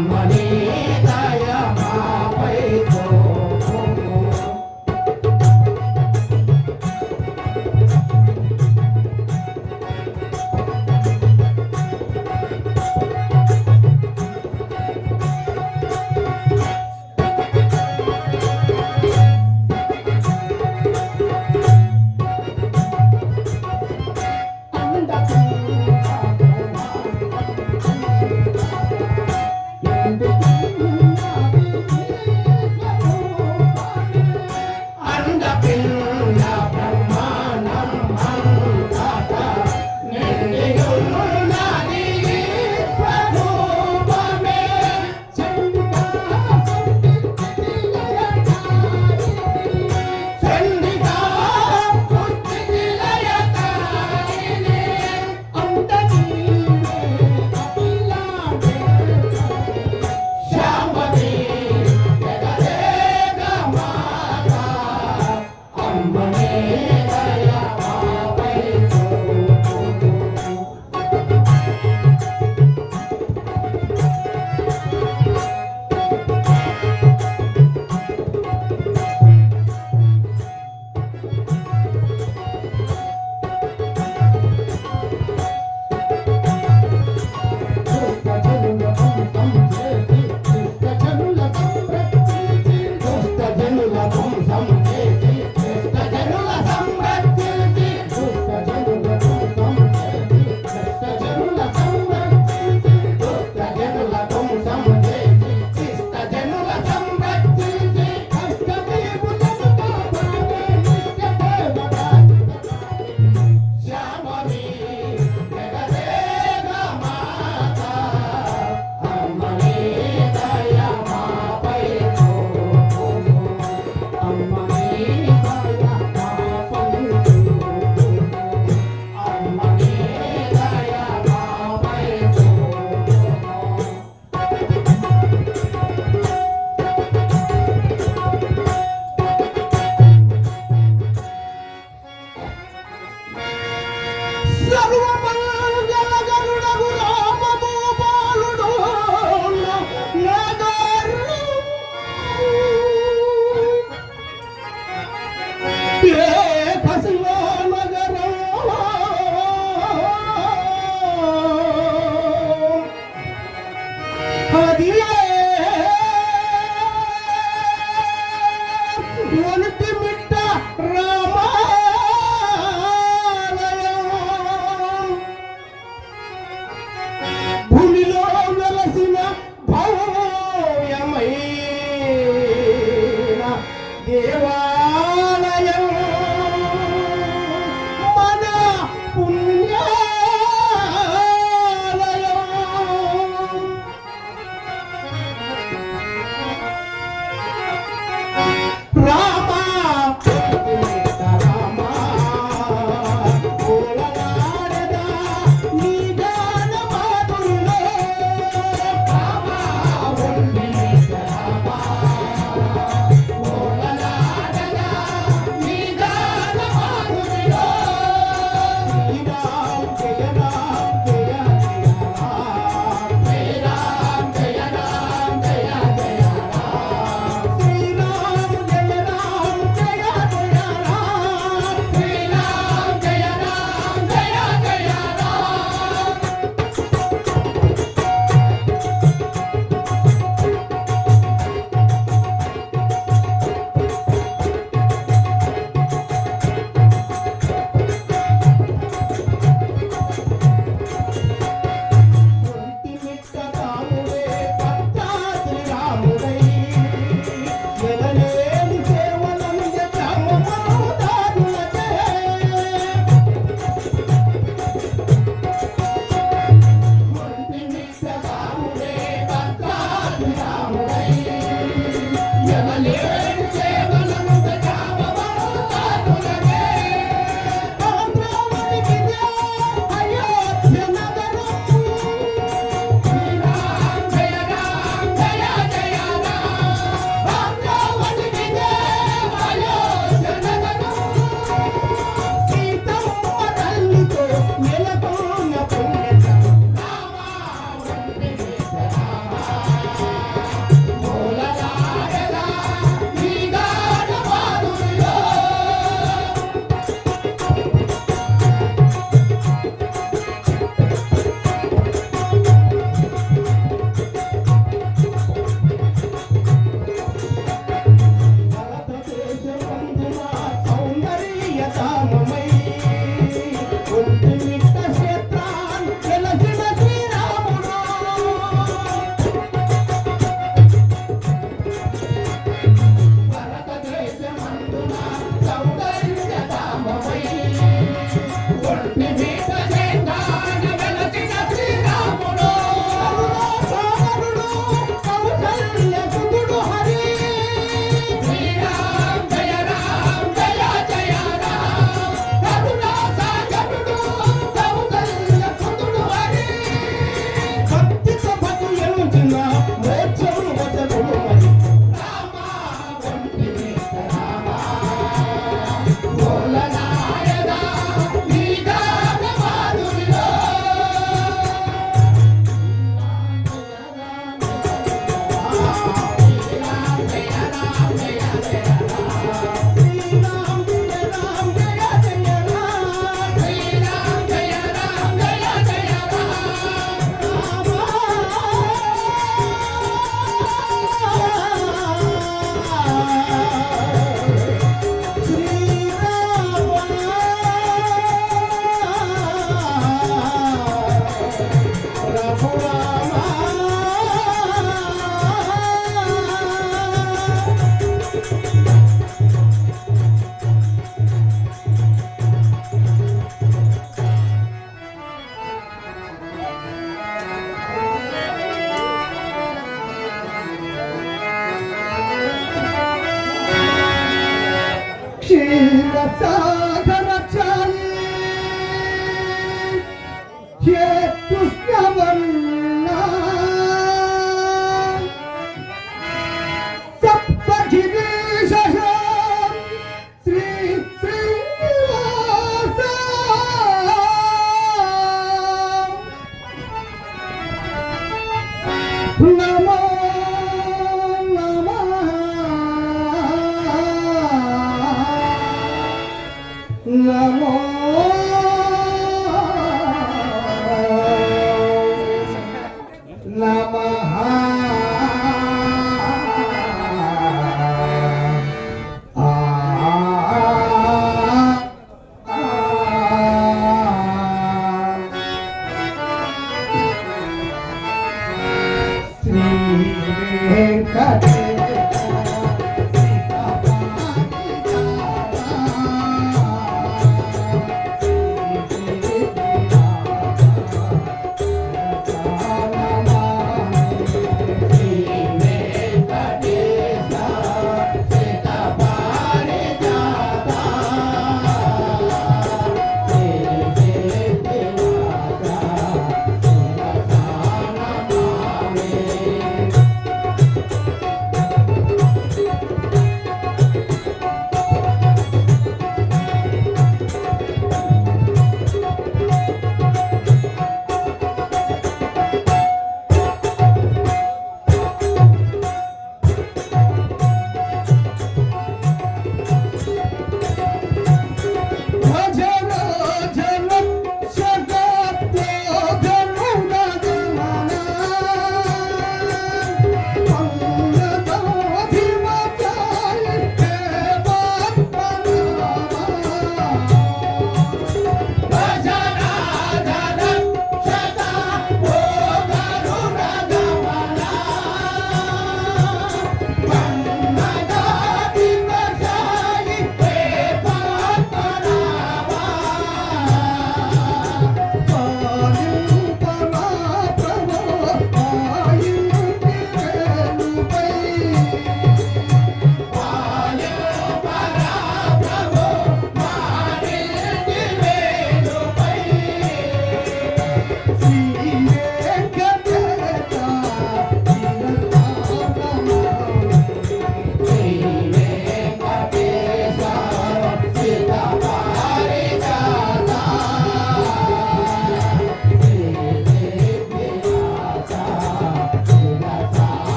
அம்மனே Pablo va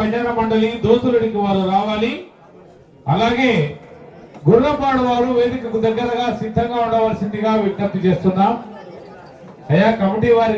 స్వామి భజన మండలి దోసులుడికి వారు రావాలి. అలాగే గుర్రపాడు వారు వేదికకు దగ్గరగా సిద్ధంగా ఉండవలసిందిగా విజ్ఞప్తి చేస్తున్నాం. అయ్యా కమిటీ వారి